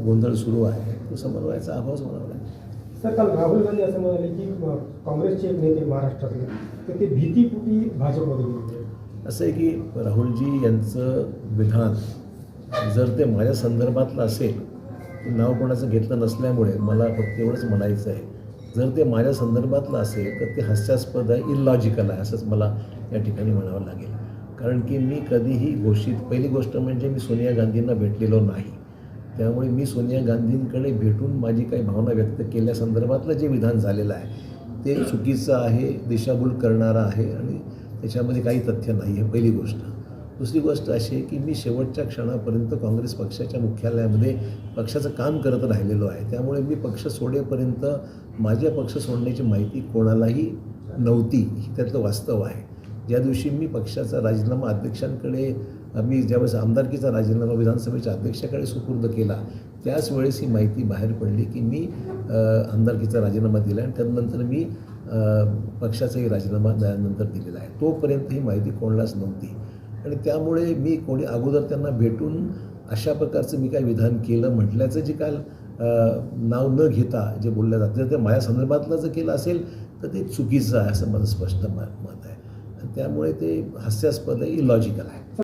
गोंधळ सुरू आहे. तो समन्वयाचा अभावच म्हणावा लागेल सर काल राहुल गांधी असं म्हणाले की काँग्रेसचे एक नेते महाराष्ट्रातले तर ते भीतीपुटी भाजपमध्ये गेले. असं आहे की राहुलजी यांचं विधान जर ते माझ्या संदर्भातलं असेल ते नाव कोणाचं घेतलं नसल्यामुळे मला फक्त एवढंच म्हणायचं आहे. जर ते माझ्या संदर्भातलं असेल तर ते हास्यास्पद आहे इलॉजिकल आहे असंच मला या ठिकाणी म्हणावं लागेल. कारण की मी कधीही घोषित पहिली गोष्ट म्हणजे मी सोनिया गांधींना भेटलेलो नाही. त्यामुळे मी सोनिया गांधींकडे भेटून माझी काही भावना व्यक्त केल्यासंदर्भातलं जे विधान झालेलं आहे ते चुकीचं आहे दिशाभूल करणारं आहे आणि त्याच्यामध्ये काही तथ्य नाही आहे पहिली गोष्ट. दुसरी गोष्ट अशी आहे की मी शेवटच्या क्षणापर्यंत काँग्रेस पक्षाच्या मुख्यालयामध्ये पक्षाचं काम करत राहिलेलो आहे. त्यामुळे मी पक्ष सोडेपर्यंत माझ्या पक्ष सोडण्याची माहिती कोणालाही नव्हती ही त्यातलं वास्तव आहे. ज्या दिवशी मी पक्षाचा राजीनामा अध्यक्षांकडे मी ज्यावेळेस आमदारकीचा राजीनामा विधानसभेच्या अध्यक्षाकडे सुपूर्द केला त्याच वेळेस ही माहिती बाहेर पडली की मी आमदारकीचा राजीनामा दिला आणि त्यानंतर मी पक्षाचाही राजीनामा त्यानंतर दिलेला आहे. तोपर्यंत ही माहिती कोणालाच नव्हती. आणि त्यामुळे मी कोणी अगोदर त्यांना भेटून अशा प्रकारचं मी काय विधान केलं म्हटल्याचं जे काल नाव न घेता जे बोलल्या जातं जर ते माझ्या संदर्भातलं जर केलं असेल तर ते चुकीचं आहे असं माझं स्पष्ट मत आहे. त्यामुळे ते हास्यास्पद इलॉजिकल आहे.